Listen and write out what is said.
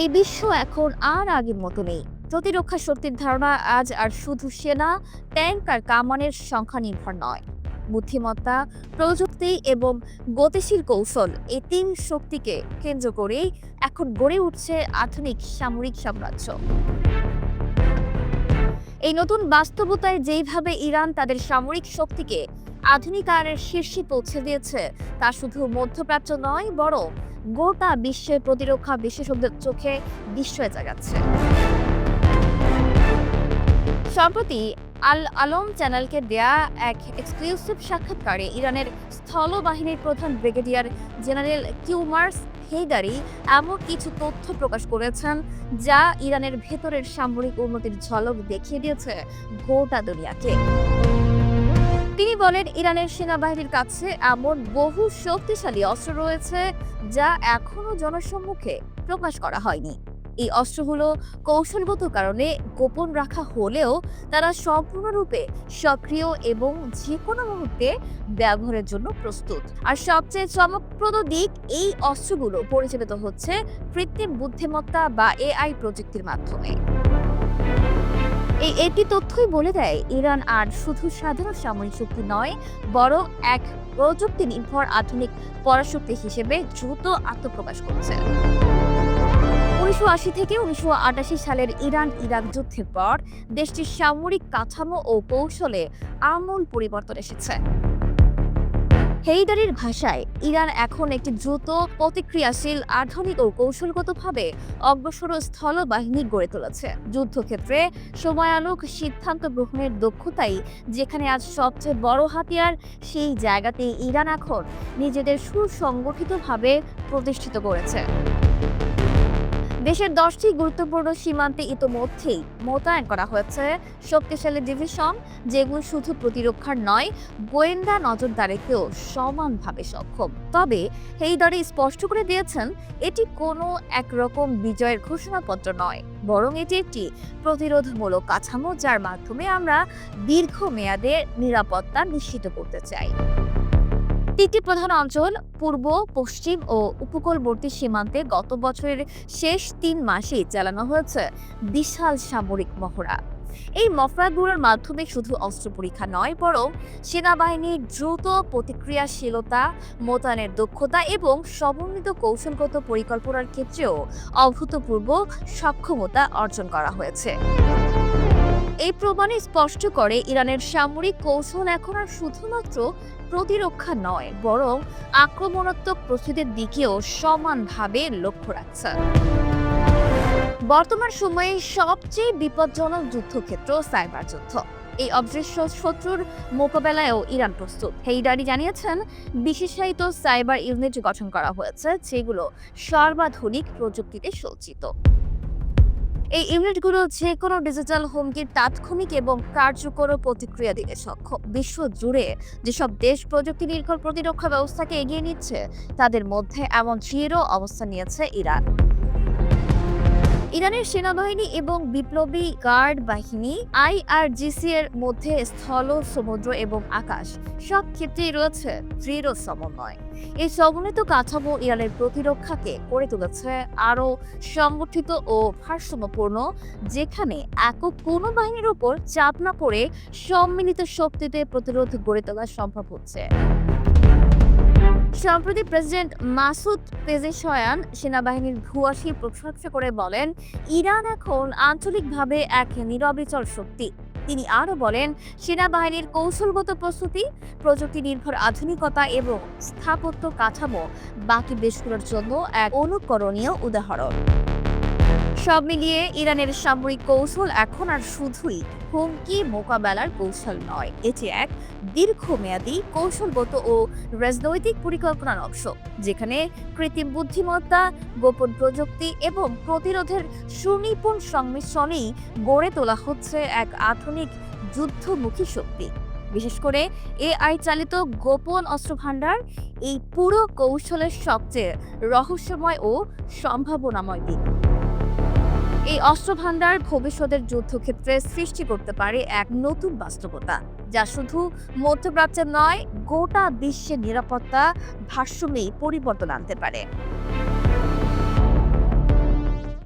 এই বিশ্ব এখন আর আগের মতো নেই। প্রতিরক্ষা শক্তির ধারণা আজ আর শুধু সেনা ট্যাঙ্ক আর কামানের সংখ্যা নির্ভর নয়। বুদ্ধিমত্তা, প্রযুক্তি এবং গতিশীল কৌশল এই তিন শক্তিকে কেন্দ্র করেই এখন গড়ে উঠছে আধুনিক সামরিক সাম্রাজ্য। এই নতুন বাস্তবতায় যেইভাবে ইরান তাদের সামরিক শক্তিকে আধুনিকায়নের শীর্ষে পৌঁছে দিয়েছে। তা শুধু মধ্যপ্রাচ্য নয়, বরং গোটা বিশ্বের প্রতিরক্ষা বিশেষজ্ঞদের চোখে বিস্ময় জাগাচ্ছে। সম্প্রতি আল আলম চ্যানেলকে দেয়া এক এক্সক্লুসিভ সাক্ষাৎকারে ইরানের স্থলবাহিনীর প্রধান ব্রিগেডিয়ার জেনারেল কিউমার্স হেইদারি এমন কিছু তথ্য প্রকাশ করেছেন, যা ইরানের ভেতরের সামরিক উন্নতির ঝলক দেখিয়ে দিয়েছে গোটা দুনিয়াকে। তিনি বলেন, ইরানের সেনাবাহিনীর কাছে এমন বহু শক্তিশালী অস্ত্র রয়েছে যা এখনও জনসম্মুখে প্রকাশ করা হয়নি। এই অস্ত্রগুলো কৌশলগত কারণে গোপন রাখা হলেও তারা সম্পূর্ণরূপে সক্রিয় এবং যে কোনো মুহূর্তে ব্যবহারের জন্য প্রস্তুত। আর সবচেয়ে চমকপ্রদ দিক, এই অস্ত্রগুলো পরিচালিত হচ্ছে কৃত্রিম বুদ্ধিমত্তা বা এআই প্রযুক্তির মাধ্যমে। এই এটি তথ্যই বলে দেয়, ইরান আর শুধু সাধারণ সামরিক শক্তি নয়, বরং এক প্রযুক্তি নির্ভর আধুনিক পরাশক্তি হিসেবে দ্রুত আত্মপ্রকাশ করছে। উনিশশো আশি থেকে উনিশশো আটাশি সালের ইরান ইরাক যুদ্ধের পর, দেশটির সামরিক কাঠামো ও কৌশলে আমূল পরিবর্তন এসেছে। হেইদারির ভাষায়, ইরান এখন একটি দ্রুত প্রতিক্রিয়াশীল আধুনিক ও কৌশলগতভাবে অগ্রসর স্থল বাহিনী গড়ে তুলেছে। যুদ্ধক্ষেত্রে সময়ানুক সিদ্ধান্ত গ্রহণের দক্ষতাই যেখানে আজ সবচেয়ে বড় হাতিয়ার, সেই জায়গাতেই ইরান এখন নিজেদের সুসংগঠিতভাবে প্রতিষ্ঠিত করেছে। দেশের দশটি গুরুত্বপূর্ণ সীমান্তে ইতোমধ্যেই মোতায়েন করা হয়েছে। শক্তিশালী ডিভিশন, যেগুলো শুধু প্রতিরক্ষার নয়, গোয়েন্দা নজরদারিতেও সমানভাবে সক্ষম। তবে হেইদারি স্পষ্ট করে দিয়েছেন, এটি কোনো একরকম বিজয়ের ঘোষণাপত্র নয়, বরং এটি একটি প্রতিরোধমূলক কাঠামো, যার মাধ্যমে আমরা দীর্ঘমেয়াদের নিরাপত্তা নিশ্চিত করতে চাই। তিনটি প্রধান অঞ্চল, পূর্ব, পশ্চিম ও উপকূলবর্তী সীমান্তে গত বছরের শেষ তিন মাসেই চালানো হয়েছে বিশাল সামরিক মহড়া। এই মফরাগুলোর মাধ্যমে শুধু অস্ত্র পরীক্ষা নয়, বরং সেনাবাহিনীর দ্রুত প্রতিক্রিয়াশীলতা, মোতায়েনের দক্ষতা এবং সমন্বিত কৌশলগত পরিকল্পনার ক্ষেত্রেও অভূতপূর্ব সক্ষমতা অর্জন করা হয়েছে। এই প্রমাণে স্পষ্ট করে ইরানের সামরিক কৌশল এখন আর শুধুমাত্র প্রতিরক্ষা নয়, বরং আক্রমণাত্মক প্রস্তুতির দিকেও সমানভাবে লক্ষ্য রাখছে। বর্তমান সময়ে সবচেয়ে বিপজ্জনক যুদ্ধক্ষেত্র সাইবার যুদ্ধ। এই অদৃশ্য শত্রুর মোকাবেলায়ও ইরান প্রস্তুত। হেইডারি জানিয়েছেন, বিশেষায়িত সাইবার ইউনিট গঠন করা হয়েছে, যেগুলো সর্বাধুনিক প্রযুক্তিতে সজ্জিত। এই ইউনিটগুলো যে কোনো ডিজিটাল হুমকির তাৎক্ষণিক এবং কার্যকর প্রতিক্রিয়া দিতে সক্ষম। বিশ্ব জুড়ে যেসব দেশ প্রযুক্তি নির্ভর প্রতিরক্ষা ব্যবস্থাকে এগিয়ে নিচ্ছে, তাদের মধ্যে এমন চিরও অবস্থান নিয়েছে ইরান। ইরানের সেনাবাহিনী এবং বিপ্লবী গার্ড বাহিনী আই আর আইআরজিসি এর মধ্যে স্থল সমুদ্র এবং আকাশ, সব ক্ষেত্রেই রয়েছে দৃঢ় সমন্বয়। এই সমন্বিত কাঠামো ইরানের প্রতিরক্ষাকে করে তুলেছে আরও সংগঠিত ও ভারসাম্যপূর্ণ, যেখানে একক কোনো বাহিনীর উপর চাপ না পড়ে সম্মিলিত শক্তিতে প্রতিরোধ গড়ে তোলা সম্ভব হচ্ছে। সম্প্রতি প্রেসিডেন্ট মাসুদ পেজেশয়ান সেনাবাহিনীর ভূয়াসী প্রশংসা করে বলেন, ইরান এখন আঞ্চলিকভাবে এক নিরবিচল শক্তি। তিনি আরও বলেন, সেনাবাহিনীর কৌশলগত প্রস্তুতি, প্রযুক্তি নির্ভর আধুনিকতা এবং স্থাপত্য কাঠামো বাকি দেশগুলোর জন্য এক অনুকরণীয় উদাহরণ। সব মিলিয়ে ইরানের সামরিক কৌশল এখন আর শুধুই হুমকি মোকাবেলার কৌশল নয়। এটি এক দীর্ঘমেয়াদী, কৌশলগত ও রাজনৈতিক পরিকল্পনার অংশ, যেখানে কৃত্রিম বুদ্ধিমত্তা, গোপন প্রযুক্তি এবং প্রতিরোধের সুনিপুণ সংমিশ্রণেই গড়ে তোলা হচ্ছে এক আধুনিক যুদ্ধমুখী শক্তি। বিশেষ করে এআই চালিত গোপন অস্ত্র ভাণ্ডার এই পুরো কৌশলের সবচেয়ে রহস্যময় ও সম্ভাবনাময় দিক। এই অস্ত্র ভাণ্ডার ভবিষ্যতের যুদ্ধক্ষেত্রে সৃষ্টি করতে পারে এক নতুন বাস্তবতা, যা শুধু মধ্যপ্রাচ্যে নয়, গোটা বিশ্বের নিরাপত্তা ভারসাম্যেই পরিবর্তন আনতে পারে।